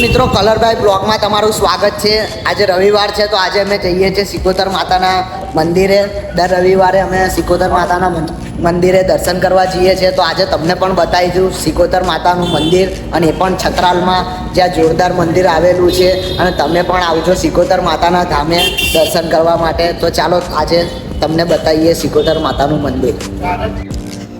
મિત્રો, કલરભાઈ બ્લોગમાં તમારું સ્વાગત છે. આજે રવિવાર છે, તો આજે અમે જઈએ છીએ સિકોતર માતાના મંદિરે. દર રવિવારે અમે સિકોતર માતાના મંદિરે દર્શન કરવા જઈએ છીએ. તો આજે તમને પણ બતાવીશું સિકોતર માતાનું મંદિર અને એ પણ છત્રાલમાં જ્યાં જોરદાર મંદિર આવેલું છે. અને તમે પણ આવજો સિકોતર માતાના ધામે દર્શન કરવા માટે. તો ચાલો આજે તમને બતાવીએ સિકોતર માતાનું મંદિર.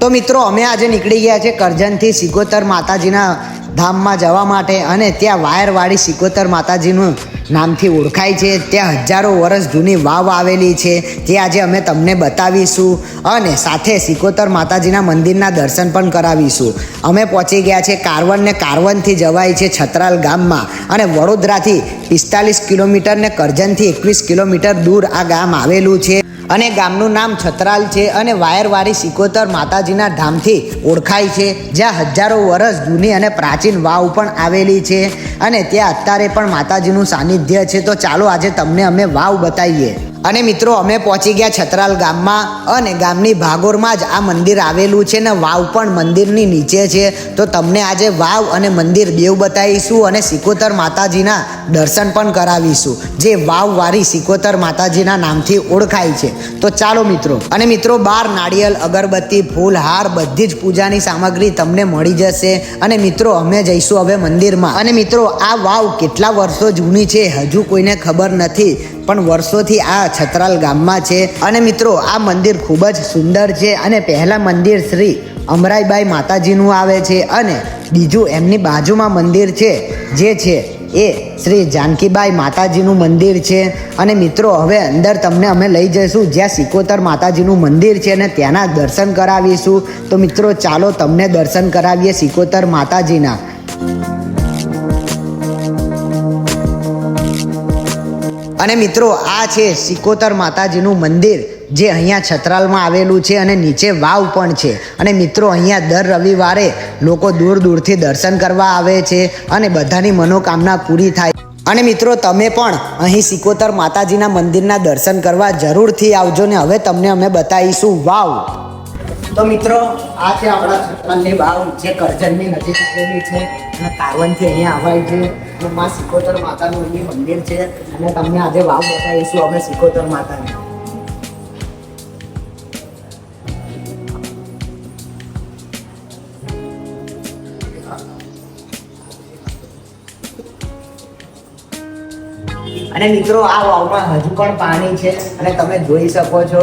તો મિત્રો, અમે આજે નીકળી ગયા છે કરજણથી સિકોતર માતાજીના ધામમાં જવા માટે અને ત્યાં વાયરવાળી સિકોતર માતાજીનું નામથી ઓળખાય છે. ત્યાં હજારો વર્ષ જૂની વાવ આવેલી છે. જે આજે અમે તમને બતાવીશું અને સાથે સિકોતર માતાજીના મંદિરના દર્શન પણ કરાવીશું. અમે પહોંચી ગયા છે કારવન ને કારવનથી જવાય છે છત્રાલ ગામમાં અને વડોદરાથી પિસ્તાલીસ કિલોમીટર ને કરજણથી એકવીસ કિલોમીટર દૂર આ ગામ આવેલું છે. અને ગામનું નામ છત્રાલ છે અને વાયરવાળી સિકોતર માતાજીના ધામથી ઓળખાય છે, જ્યાં હજારો વર્ષ જૂની અને પ્રાચીન વાવ પણ આવેલી છે અને ત્યાં અત્યારે પણ માતાજીનું સાનિધ્ય છે. તો ચાલો આજે તમને અમે વાવ બતાવીએ. અને મિત્રો, અમે પહોંચી ગયા છત્રાલ ગામમાં અને ગામની ભાગોરમાં જ આ મંદિર આવેલું છે ને વાવ પણ મંદિરની નીચે છે. તો તમને આજે વાવ અને મંદિર બેવ બતાવીશું અને સિકોતર માતાજીના દર્શન પણ કરાવીશું. જે વાવવાળી સિકોતર માતાજીના નામથી ઓળખાય છે. તો ચાલો મિત્રો. અને મિત્રો, બાર નાળિયેર, અગરબત્તી, ફૂલ, હાર બધી જ પૂજાની સામગ્રી તમને મળી જશે. અને મિત્રો, અમે જઈશું હવે મંદિરમાં. અને મિત્રો, આ વાવ કેટલા વર્ષો જૂની છે, હજુ કોઈને ખબર નથી. પણ વર્ષોથી આ છત્રાલ ગામમાં છે. અને મિત્રો, આ મંદિર ખૂબ જ સુંદર છે અને પહેલા મંદિર શ્રી અમરાઈબાઈ માતાજીનું આવે છે અને બીજું એમની બાજુમાં મંદિર છે, જે છે એ શ્રી જાનકીબાઈ માતાજીનું મંદિર છે. અને મિત્રો, હવે અંદર તમને અમે લઈ જઈશું જ્યાં સિકોતર માતાજીનું મંદિર છે અને ત્યાંના દર્શન કરાવીશું. તો મિત્રો, ચાલો તમને દર્શન કરાવીએ સિકોતર માતાજીના. અને મિત્રો, આ છે સિકોતર માતાજીનું મંદિર, જે અહીંયા છત્રાલમાં આવેલું છે અને નીચે વાવ પણ છે. અને મિત્રો, અહીંયા દર રવિવારે લોકો દૂર દૂરથી દર્શન કરવા આવે છે અને બધાની મનોકામના પૂરી થાય. અને મિત્રો, તમે પણ અહીં સિકોતર માતાજીના મંદિરના દર્શન કરવા જરૂરથી આવજો ને હવે તમને અમે બતાવીશું વાવ. તો મિત્રો આ છે આપણા છત્રની વાવ જે કરજણની નજીક આવેલી છે, અને કારવનથી અહીંયા આવાય છે, અને માં સિકોતર માતાનું અહીં મંદિર છે, અને તમને આજે વાવ બતાવીશું, અમે સિકોતર માતાની. અને મિત્રો, આ વાવમાં હજુ પણ પાણી છે, અને તમે જોઈ શકો છો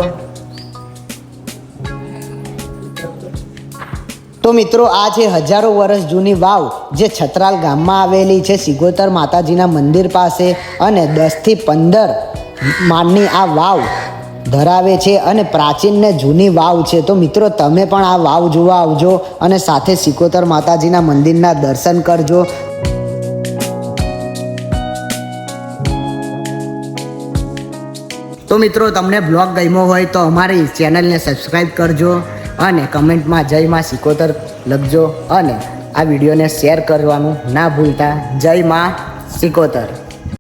તો મિત્રો આ છે હજારો વર્ષ જૂની વાવ, જે છત્રાલ ગામમાં આવેલી છે, સિગોતર માતાજીના મંદિર પાસે અને દસથી પંદર માળની આ વાવ ધરાવે છે અને પ્રાચીન ને જૂની વાવ છે. તો મિત્રો, તમે પણ આ વાવ જોવા આવજો અને સાથે સિકોતર માતાજીના મંદિરના દર્શન કરજો. તો મિત્રો, તમને બ્લોગ ગમ્યો હોય તો અમારી ચેનલને સબસ્ક્રાઈબ કરજો. અને કમેન્ટમાં જય માં સિકોતર લખજો અને આ વિડીયોને શેર કરવાનું ના ભૂલતા. જય માં સિકોતર.